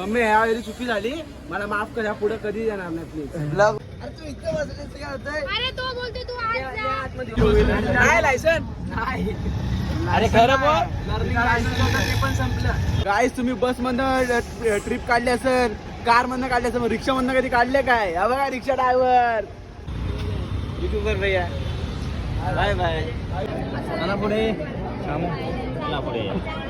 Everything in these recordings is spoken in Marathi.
मम्मी ह्या वेळी चुकी झाली. मला माफ कर पुढे कधी येणार नाही प्लीज अरे तू इतकं बसलीस काय होतंय? अरे तो बोलते तू आज जा. नाही लायसन नाही. अरे खरं ते पण संपलं. गाईस तुम्ही बस मधनं ट्रिप काढली असेल कार मधनं काढली असेल रिक्षा मधनं कधी काढले काय? हा बघा रिक्षा ड्रायव्हर युट्यूबर भैया बाय बाय चला पुढे. पुढे.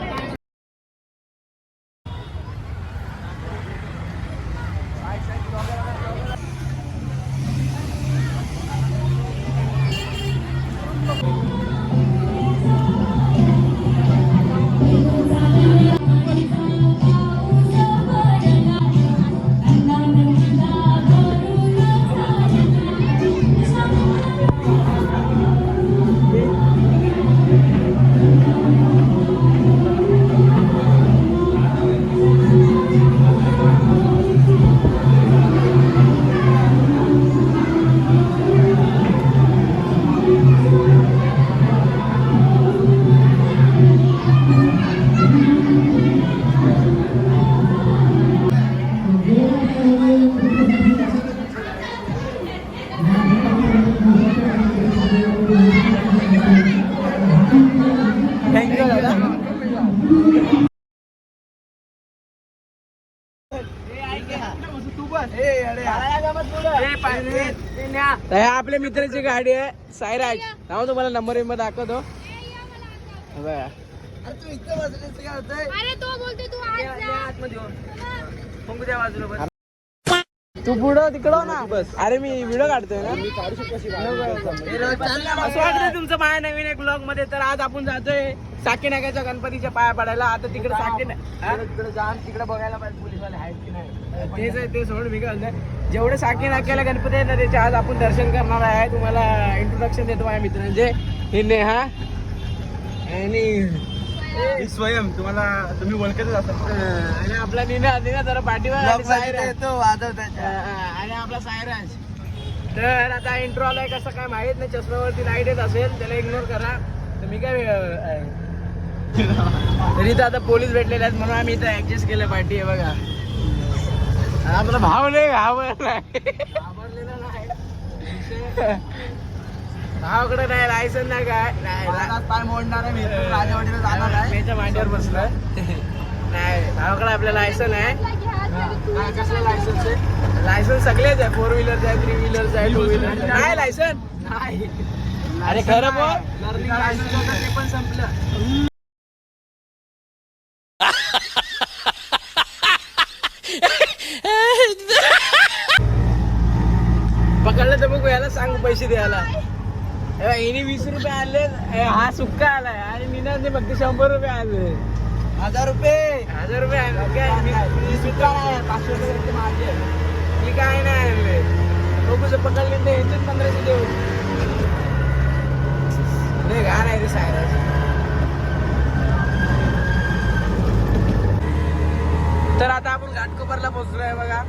आपल्या मित्राची गाडी आहे. सायराज नाव तुम्हाला नंबर विंबर दाखवतो. हे बघा. अरे तो बोलते तू आज जा. तू पुढं तिकडं ना. बस अरे मी व्हिडिओ काढतोय ना. असं वाटतं तुमचं माझ्या नवीन एक ब्लॉगमध्ये तर आज आपण जातोय साकी नाक्याच्या गणपतीच्या पाया पडायला. आता तिकडे साकी तिकडे जाऊन तिकडे बघायला पाहिजे पोलीसवाले आहेत की नाही. तेच आहे ते काय म्हणतोय, जेवढे साकी नाक्याला गणपती आहेत ना त्याचे आज आपण दर्शन करणार आहे. तुम्हाला इंट्रोडक्शन देतो माझ्या मित्रांचे. ही नेहा आणि स्वयं तुम्हाला तुम्ही ओळखतच असाल. आणि आपला निना निना जरा पाठीवर आणि सायराज. हा, आणि आपला सायराज तर आता इंट्रो आलाय कसं काय माहीत नाही चष्म्यावरती लाइट येत असेल त्याला इग्नोर करा. तर मी काय अं, तरी तर आता पोलीस भेटलेले आहेत म्हणून आम्ही इथं ऍडजस्ट केलं पार्टी आहे बघा. आणि आपला भाव नाही. घाबरलाय भावाकडे नाही लायसन नाही काय? नाही पाय मोडणार आहे मी राजवाडीला जाणार आहे. त्याच्या मांडीवर बसलं नाही भावाकडे आपलं लायसन आहे. कसलं लायसन्स आहे? लायसन्स सगळेच आहे फोर व्हीलरचं आहे थ्री व्हीलरचं आहे टू व्हीलर नाही लायसन नाही. अरे खरं होतं ते पण संपलं पकडलं तर बघू याला सांग पैसे द्यायला हे बघ, हिने वीस रुपये आणले हे हा सुक्का आलाय. आणि मीनाने फक्त शंभर रुपये आणले हजार रुपये? हजार रुपये आणले काय मी- सुक्का नाही पाचशे रुपये माझे. मी काय नाही आणले. बघू जर पकडले तर येतील पंधराशे देऊ. नाही घाण आहे ते सायराज तर आता आपण घाटकोपरला पोहोचलोय बघा.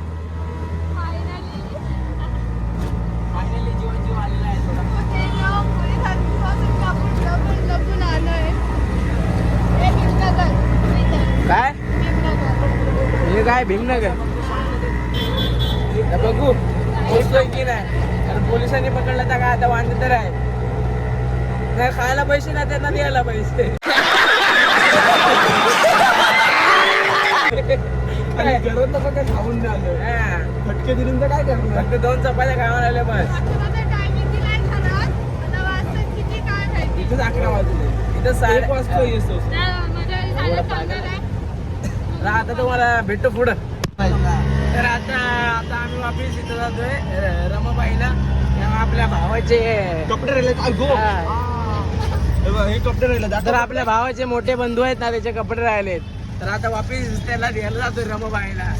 काय? हे काय भीमनगर? बघू पोचतोय की नाही? पोलिसांनी पकडलं तर काय आता वांद तर आहे. नाही खायला पैसे नाही त्यांना द्यायला पैसे. खाऊन फटके दिले तर काय करणार? दोन चपात्या खाऊन आले बस. इथेच अकरा वाजले. इथं साडे वाजता येतो. आता तुम्हाला भेटतो पुढं. तर आता आता आम्ही वापिस इथं जातोय रमाबाईला. आपल्या भावाचे कपडे राहिले हा. कपडे राहिले तर आपल्या भावाचे मोठे बंधू आहेत ना त्याचे कपडे राहिलेत. तर आता वापिस त्याला द्यायला जातोय रमाबाईला.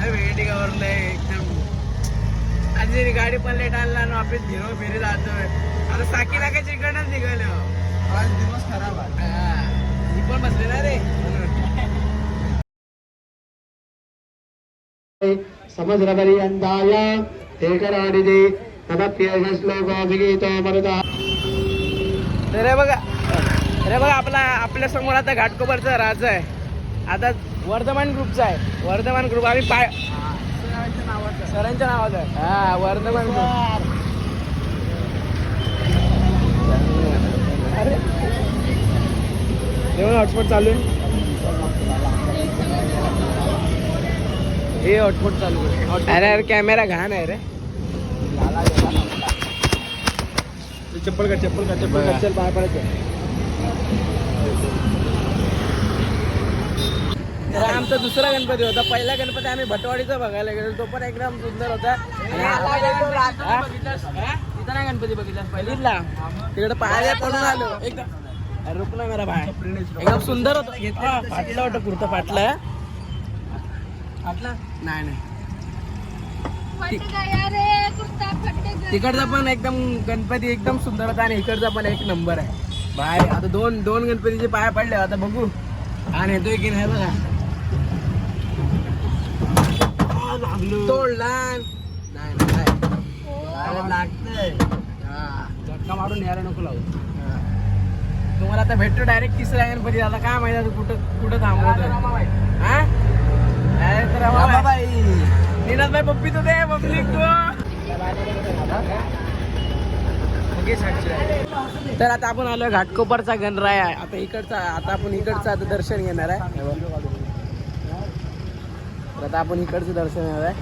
लय वेळ गवरलंय एकदम. आणि गाडी पण लेट आणला ना वापिस फिरो फिरे जातोय. आता साकी नाकाच्या इकडनंच निघालो. आज दिवस खराब आहे. मी पण बसले ना रे. तदप्यश्लोकोऽभिगीतो मरुतः तर हे बघा अरे बघा आपला आपल्यासमोर आता घाटकोपरचा राजा आहे. आता वर्धमान ग्रुपचा आहे. वर्धमान ग्रुप आम्ही पाय सरांच्या नावाचं. आहे. हा वर्धमान ग्रुप. अरे. जेवण हॉटस्पॉट चालू आहे? हे हॉटस्पॉट चालू आहे. अरे अरे कॅमेरा घाण आहे रे. चप्पल का चप्पल का चप्पल. का चल पाय पडायचं आमचा दुसरा गणपती होता. पहिला गणपती आम्ही भटवाडीचा बघायला गेलो तो पण एकदम सुंदर होता? तिथं नाही गणपती बघितला. पहिलीला तिकडे पाया पडून आलो. एकदम अरे रुक ना मेरा भाई एकदम सुंदर होता. घेतला. फाटलं वाटतं कुर्ता फाटला. फाटला? नाही नाही. फट गया रे कुर्ता फट गया तिकडचा पण एकदम गणपती एकदम सुंदर होता आणि इकडचा पण एक नंबर आहे. बाय आता दोन दोन गणपतीचे पाया पडले आता बघू. आणि येतोय की नाही बघा. तोडला. नाही नाही. लागतंय. मारून यायला नको लावू. तुम्हाला आता भेटतो डायरेक्ट तिसऱ्या गणपती आता काय माहिती आता कुठं कुठं हा? रमाबाई. नीरजभाई पप्पी तो दे पब्लिक को तर आता आपण आलोय घाटकोपरचा गणराय. आहे आता इकडचा आता आपण इकडचं आता दर्शन घेणार आहे. तर आता आपण इकडचं दर्शन घेणार आहे.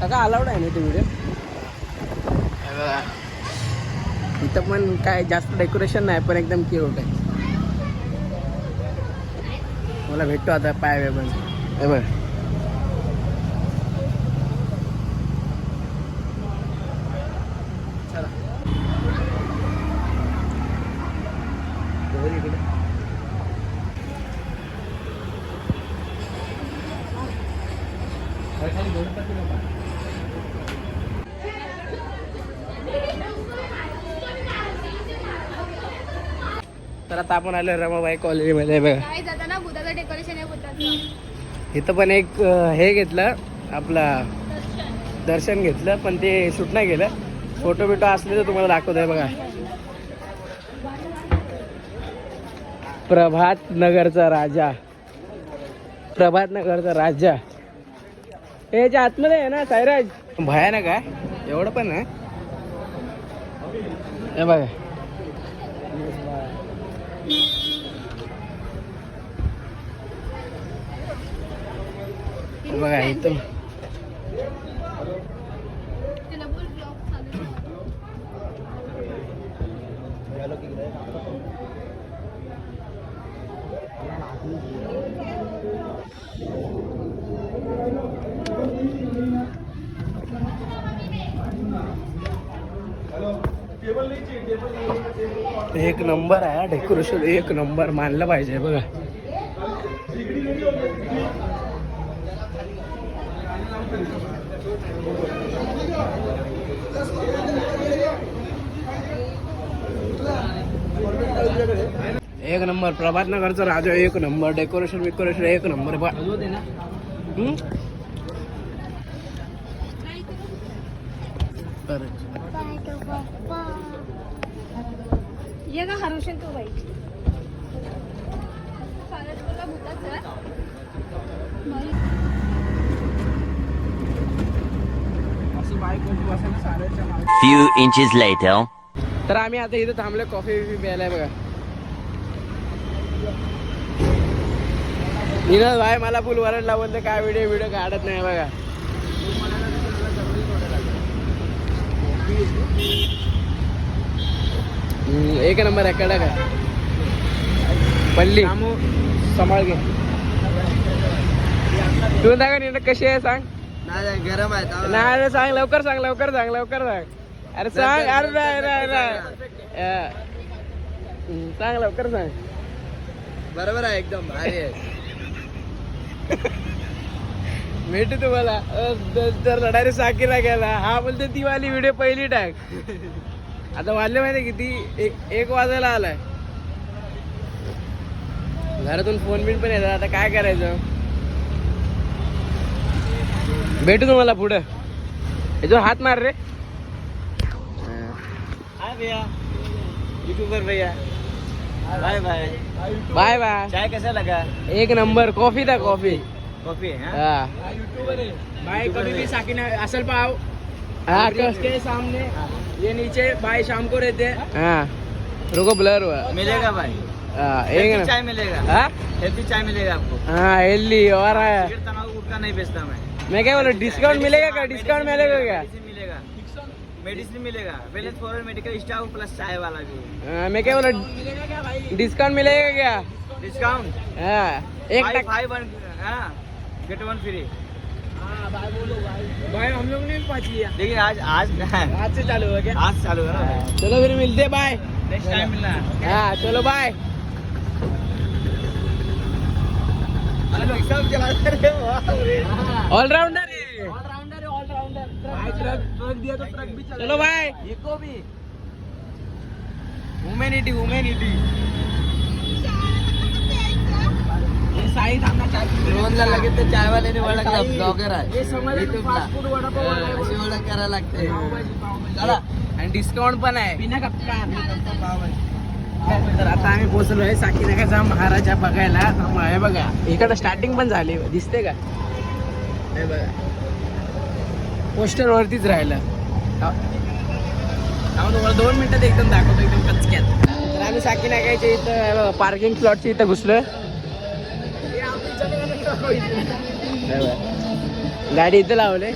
काका अलाउड आहे ना ते व्हिडिओ इथं पण काय जास्त डेकोरेशन नाही पण एकदम क्यूट आहे. मला भेटतो आता पाय वे पण. हे बघ. चला. वर इकडे. खाली दोन टाकी नको. तर आता आपण आलो रमाबाई कॉलेजमध्ये बघा. काय जाता ना बुधाचं डेकोरेशन आहे बुधाचं? इथं पण एक अं, हे घेतलं आपला दर्शन घेतलं पण ते शूट नाही केलं. फोटो बिटो असले तर तुम्हाला दाखवतोय बघा. प्रभात नगरचा राजा. प्रभात नगरचा राजा. हे याच्या आतमध्ये आहे ना सायराज भयानक आहे. एवढं पण आहे. हे बघा हे बघा इथं एक नंबर आहे डेकोरेशन एक नंबर मानलं पाहिजे बघा एक नंबर प्रभात नगरचा राजा एक नंबर डेकोरेशन बिकोरेशन एक नंबर बा. ये का तू बाई. Few inches later. तर आम्ही आता इथे थांबलोय कॉफी बिफी प्यायलाय बघा निरज भाई मला फुल वरडला बोलते काय व्हिडिओ व्हिडिओ काढत नाही बघा. एक नंबर आहे कडक आहे. पल्ली. सांभाळ घे. तू दाखव नीरज कशी आहे सांग. गरम आहे नाही अरे सांग लवकर सांग लवकर सांग लवकर सांग. अरे सांग अरे नाही नाही नाही. अं, हम्म, सांग लवकर सांग. बरोबर आहे एकदम भारी आहे. भेटू तुम्हाला. ज- जर रडायला साकीला गेला हा बोलते ती वाली व्हिडिओ पहिली टाक. आता वाजले माहिती किती? एक एक वाजायला आलाय. घरातून फोन बिन पण येतात. आता काय करायचं? भेटू तुम्हाला पुढं. याच्यावर हात मार रे. हाय भैया. युट्यूबर भैया. बाय बाय बाय बाय चाय कैसा लगा? एक नंबर कॉफ़ी था कॉफ़ी। कॉफ़ी है हाँ? भाई कभी भी साकिन असल पाव। हाँ उसके सामने ये नीचे भाई शाम को रहते हैं। हाँ। रुको ब्लर हुआ। मिलेगा भाई। एक चाय मिलेगा। हाँ? हेल्थी चाय मिलेगा आपको। हाँ हेल्दी और है। सिगरेट नहीं बेचता मैं। मैं क्या बोला डिस्काउंट मिलेगा। क्या? डिस्काउंट मिलेगा। क्या? मेडिसिन मिलेगा। Balance for medical staff plus चाय वाला भी। हाँ, मैं क्या बोला डिस्काउंट मिलेगा क्या? डिस्काउंट हाँ एक फाइव टक फाइव वन हाँ गेट वन फ्री भाई हम लोग ने भी लिया लेकिन आज आज आज से चालू हो गया। आज चालू है ना? चलो फिर मिलते बाय नेक्स्ट टाइम मिलना। है हाँ चलो बाय चला हो है। है ऑलराउंडर ट्रक ट्रक दिया तो ट्रक भी चलो बाय इको भी। ह्यूमैनिटी ह्यूमैनिटी साई थांबा रोहनला लगेच ते चायवाल्याने ओळखला ब्लॉगर आहे. हे समजलं YouTube ला. फास्ट फूड वडापाव हा, अशी ओळख करायला लागते. चला आणि डिस्काउंट पण आहे. बिना तर आता आम्ही पोहोचलोय साकीनाकाचा महाराजा बघायला. हे बघा इकडं स्टार्टिंग पण झाली दिसते का? हे बघा. पोस्टर वरतीच राहिलं. दोन मिनिटात एकदम दाखवतो एकदम कचक्यात. तर आम्ही साकीनाकाच्या इथं पार्किंग प्लॉटच्या इथं बघा. गाडी इथं लावले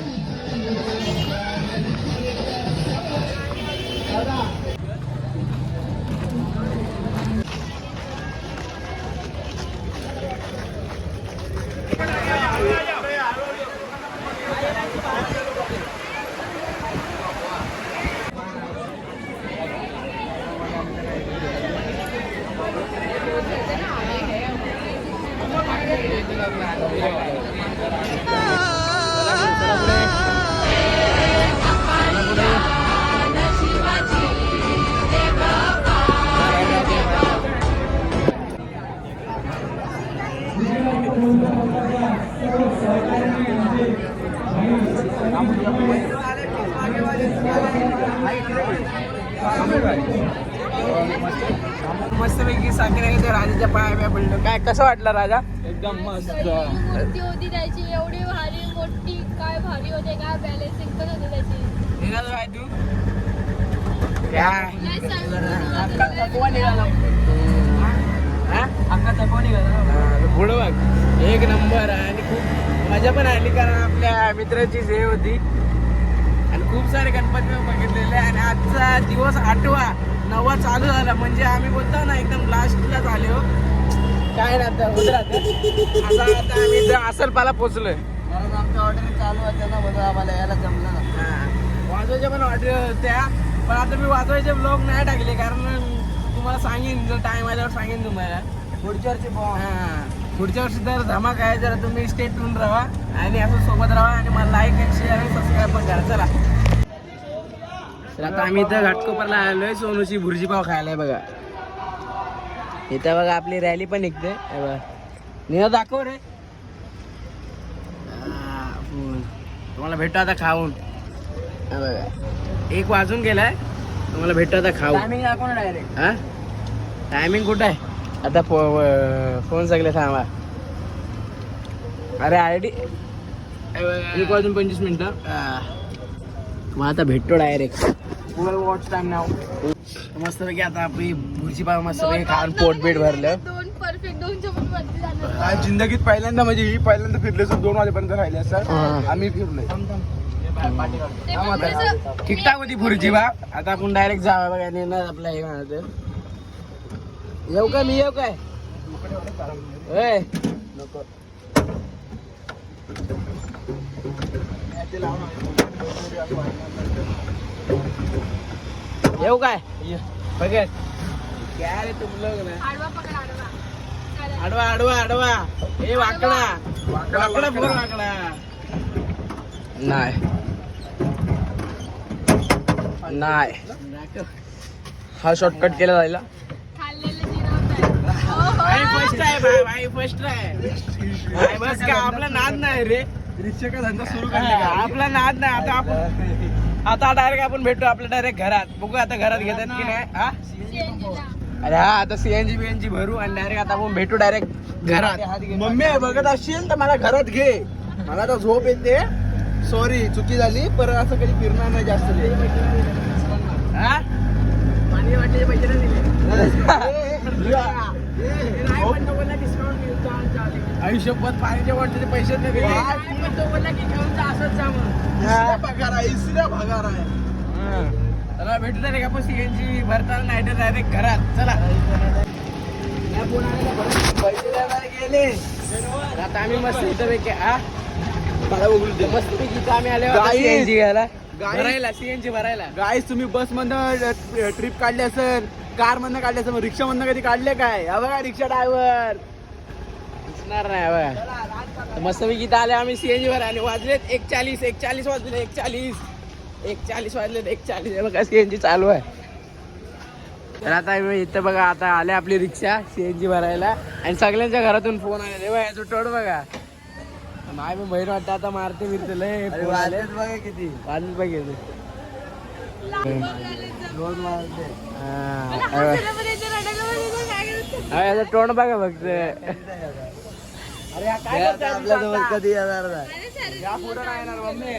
मस्तपैकी साखरेच्या राजाच्या पाया पडलो. काय कसं वाटलं राजा? एकदम मस्त. मूर्ती होती त्याची एवढी भारी मोठी काय भारी होते काय बॅलेन्सिंग पण होते त्याची. निघालो आहे तू? काय काय? थकवा निघाला? पुढं बघ. एक नंबर आणि खूप मजा पण आली कारण आपल्या मित्राची हे होती. आणि खूप सारे गणपती बघितलेले आणि आजचा दिवस आठवा नववा चालू झाला. म्हणजे आम्ही बोलतो ना एकदम लास्टला झाले हो. काय आता होत राहतं. आता आता आम्ही इथं असलपाला पोचलोय कारण आमच्या ऑर्डर चालू होत्या ना म्हणून आम्हाला यायला जमलं ना हा. वाजवायच्या पण ऑर्डर होत्या. पण आता मी वाजवायचे ब्लॉग नाही टाकले कारण तुम्हाला सांगेन जर टाइम आल्यावर सांगेन तुम्हाला. पुढच्या वर्षी हा. पुढच्या वर्षी तर धमाक आहे जरा तुम्ही स्टेट होऊन राहा आणि असं सोबत राहा आणि मला लाईक आणि शेअर आणि सबस्क्राईब पण करा. चला. तर आता आम्ही इथं घाटकोपरला आलोय सोनूची भुर्जी पाव खायला बघा. इथं बघा आपली रॅली पण निघते. बघा. निघा दाखव रे. तुम्हाला भेटतो आता खाऊन. बघा. एक वाजून गेलाय. तुम्हाला भेटतो आता खाऊ. टायमिंग दाखव डायरेक्ट हा? टायमिंग कुठं आहे? आता फो फोन सगळे थांबा. अरे आय डी एक वाजून पंचवीस मिनिटं. मग आता भेटतो डायरेक्ट गुगल वॉच टाइम नाव मस्त पैकी आता आपली भुर्जी पाव मस्त पैकी खाऊन पोट बीट भरलं. जिंदगीत पहिल्यांदा म्हणजे ही पहिल्यांदा फिरले दोन वाजेपर्यंत राहिले हा. आम्ही फिरलोय. कसं- ठीकठाक होती भुर्जी बा. आता आपण डायरेक्ट जावा बघा नेणार आपल्या हे म्हणत येऊ काय मी? येऊ काय? येऊ काय? बघ. काय रे तुम लोग ना आडवा. आडवा. आडवा ए वाकडा. वाकडा वाकडा. नाही. नाही. हा शॉर्टकट केला जायला. खाल्लेलं जिरं. भाई फर्स्ट आहे भाई भाई फर्स्ट आहे. भाई बस का आपला नाद नाही रे. धंदा सुरू आपला नाद नाही. आता आपण आता डायरेक्ट आपण भेटू आपल्या डायरेक्ट घरात. बघू आता घरात घेतात की नाही. हा. अरे हा आता सीएनजी बीएनजी भरू आणि डायरेक्ट आता आपण भेटू डायरेक्ट घरात. मम्मी बघत असशील तर मला घरात घे. मला तर झोप येते. सॉरी चुकी झाली पर असं कधी फिरणार नाही जास्त हा? पाणी वाटले पैसे नाही दिले. आयुष्यभर पाण्याच्या वाटले पैसे नाही दिले. पण पगार आहे इसरा पगार आहे. भेटू नाही का आपण सीएनजी भरताना नाही तर डायरेक्ट घरात. चला. पैसे गेले. आता आम्ही मस्त इथं पैकी आ दे मस्त आम्ही आले Guys. सीएनजी घ्यायला Guys. भरायला सीएनजी भरायला. गाईस तुम्ही बस मधनं ट्रिप काढली असेल कार मधनं काढली असेल रिक्षा मधनं कधी काढले काय? हा बघा रिक्षा ड्रायव्हर दिसणार नाही बघा. मस्त पैकी इथं आले आम्ही सीएनजी भरायला आणि वाजलेत एक चाळीस एक चाळीस वाजले एक चाळीस एक चाळीस वाजलेत एक चाळीस हे बघा सीएनजी चालू आहे. तर आता आम्ही इथं बघा आता आले आपली रिक्षा सीएनजी भरायला. आणि सगळ्यांच्या घरातून फोन आले बघा टोड बघा. माय मी बहीण वाटतं आता मारते बिरते लय आले. बघा किती. वाजलेत बघ दोन तोंड बघा फक्त. हा? कधी येणार नाही. या पुढे येणार मम्मी.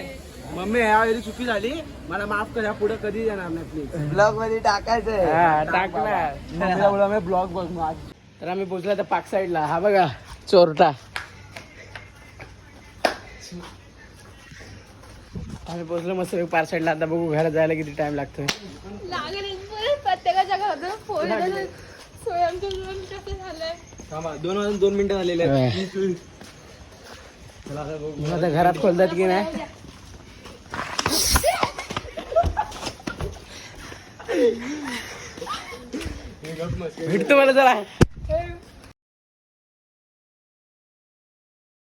मम्मी ह्या वेळी चुकी झाली. मला माफ कर या पुढे कधी येणार नाही प्लीज ब्लॉगमध्ये टाकायचंय. हा टाकणार. ब्लॉग बघ मग. तर आम्ही पोचलो तर पाक साईडला. हा बघा चोरटा. आम्ही पोचलो मस्त पार साईडला आता बघू घरात जायला किती टाइम लागतोय. प्रत्येकाच्या घरातून फोन दोन वाजून दोन मिनिटं झालेले आहेत. मग आता घरात खोलतात की नाही? भेटतो मला चला